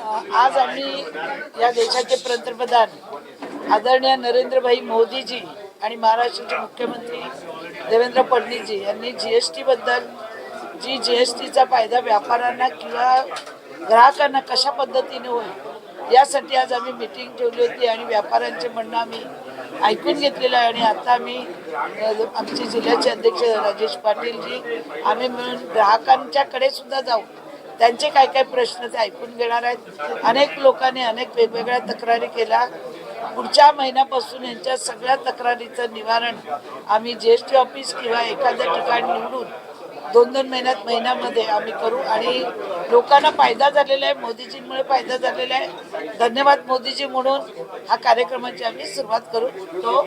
आज आम्ही या देशाचे पंतप्रधान आदरणीय नरेंद्रभाई मोदीजी आणि महाराष्ट्राचे मुख्यमंत्री देवेंद्र फडणवीसजी यांनी जी एस टीबद्दल जी जी एस टीचा फायदा व्यापाऱ्यांना किंवा ग्राहकांना कशा पद्धतीने होईल यासाठी आज आम्ही मिटिंग ठेवली होती आणि व्यापाऱ्यांचे म्हणणं आम्ही ऐकून घेतलेलं आहे. आणि आता आम्ही आमचे जिल्ह्याचे अध्यक्ष राजेश पाटीलजी आम्ही मिळून ग्राहकांच्याकडे सुद्धा जाऊ. त्यांचे काय काय प्रश्न ते ऐकून घेणार आहेत. अनेक लोकांनी अनेक वेगवेगळ्या तक्रारी केल्या. पुढच्या महिन्यापासून यांच्या सगळ्या तक्रारीचं निवारण आम्ही जी एस टी ऑफिस किंवा एखाद्या ठिकाणी निवडून दोन दोन महिन्यात महिन्यामध्ये आम्ही करू आणि लोकांना फायदा झालेला आहे मोदीजींमुळे फायदा झालेला आहे. धन्यवाद मोदीजी म्हणून हा कार्यक्रमाची आम्ही सुरुवात करू. तो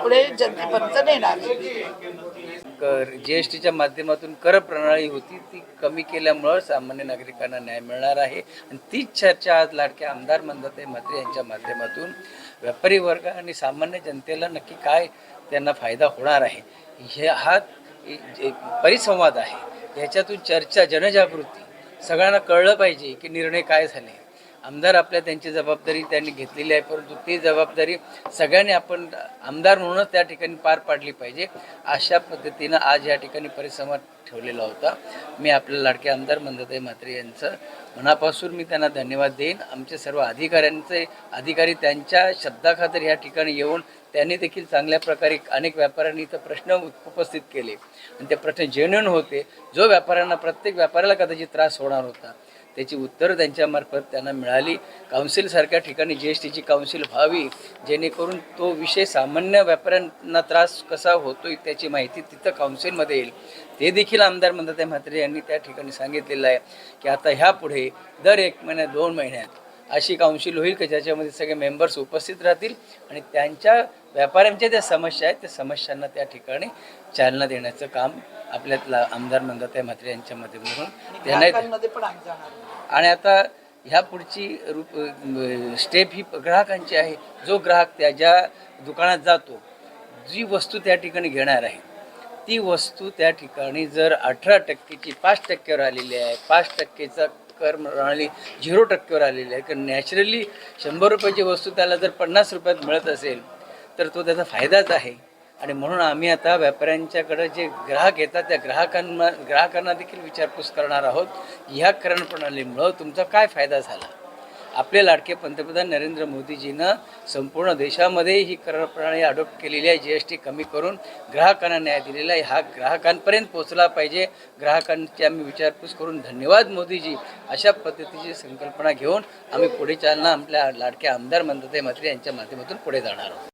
पुढे जनतेपर्यंत नेणार. कर जी एस टीच्या माध्यमातून कर प्रणाली होती ती कमी केल्यामुळं सामान्य नागरिकांना न्याय मिळणार आहे. आणि तीच चर्चा आज लाडक्या आमदार मंदाते म्हात्रे यांच्या माध्यमातून व्यापारी वर्ग आणि सामान्य जनतेला नक्की काय त्यांना फायदा होणार आहे हे हा जे परिसंवाद आहे. ह्याच्यातून चर्चा जनजागृती सगळ्यांना कळलं पाहिजे की निर्णय काय झाले. आमदार आपल्या त्यांची जबाबदारी त्यांनी घेतलेली आहे परंतु ती जबाबदारी सगळ्यांनी आपण आमदार म्हणूनच त्या ठिकाणी पार पाडली पाहिजे. अशा पद्धतीनं आज या ठिकाणी परिसंवाद ठेवलेला होता. मी आपल्या लाडके आमदार मंदताई म्हात्रे यांचं मनापासून मी त्यांना धन्यवाद देईन. आमचे सर्व अधिकाऱ्यांचे अधिकारी त्यांच्या शब्दाखातर ह्या ठिकाणी येऊन त्यांनी देखील चांगल्या प्रकारे अनेक व्यापाऱ्यांनी इथं प्रश्न उपस्थित केले. आणि ते प्रश्न जेन्युन होते. जो व्यापाऱ्यांना प्रत्येक व्यापाऱ्याला कदाचित त्रास होणार होता. त्याची उत्तरं त्यांच्यामार्फत त्यांना मिळाली. काउन्सिलसारख्या ठिकाणी जी एस टीची काउन्सिल व्हावी जेणेकरून तो विषय सामान्य व्यापाऱ्यांना त्रास कसा होतो त्याची माहिती तिथं काउन्सिलमध्ये येईल. ते देखील आमदार मंदते म्हात्रे यांनी त्या ठिकाणी सांगितलेलं आहे की आता ह्यापुढे दर एक महिन्यात दोन महिन्यात अशी काउन्सिल होईल की ज्याच्यामध्ये सगळे मेंबर्स उपस्थित राहतील आणि त्यांच्या व्यापाऱ्यांच्या ज्या समस्या आहेत त्या समस्यांना त्या ठिकाणी चालना देण्याचं काम आपल्यातला आमदार मंदाताई म्हात्रे यांच्या माध्यमातून त्यांना आणि आता ह्या पुढची रूप स्टेप ही ग्राहकांची आहे. जो ग्राहक त्या ज्या दुकानात जातो जी वस्तू त्या ठिकाणी घेणार आहे ती वस्तू त्या ठिकाणी जर अठरा टक्केची पाच टक्क्यावर आलेली आहे पाच टक्केचा कर प्रणाली झिरो टक्क्यावर आलेली आहे. कारण नॅचरली शंभर रुपयाची वस्तू त्याला जर पन्नास रुपयात मिळत असेल तर तो त्याचा फायदाच आहे. आणि म्हणून आम्ही आता व्यापाऱ्यांच्याकडं जे ग्राहक येतात त्या ग्राहकांना ग्राहकांना देखील विचारपूस करणार आहोत. ह्या करण प्रणालीमुळं तुमचा काय फायदा झाला? आपले लाडके पंतप्रधान नरेंद्र मोदीजीनं संपूर्ण देशामध्ये ही कर प्रणाली अडॉप्ट केलेली आहे. जी एस टी कमी करून ग्राहकांना न्याय दिलेला आहे. हा ग्राहकांपर्यंत पोचला पाहिजे. ग्राहकांची आम्ही विचारपूस करून धन्यवाद मोदीजी अशा पद्धतीची संकल्पना घेऊन आम्ही पुढे चालना आपल्या लाडक्या आमदार मंदते म्हात्रे यांच्या माध्यमातून पुढे जाणार आहोत.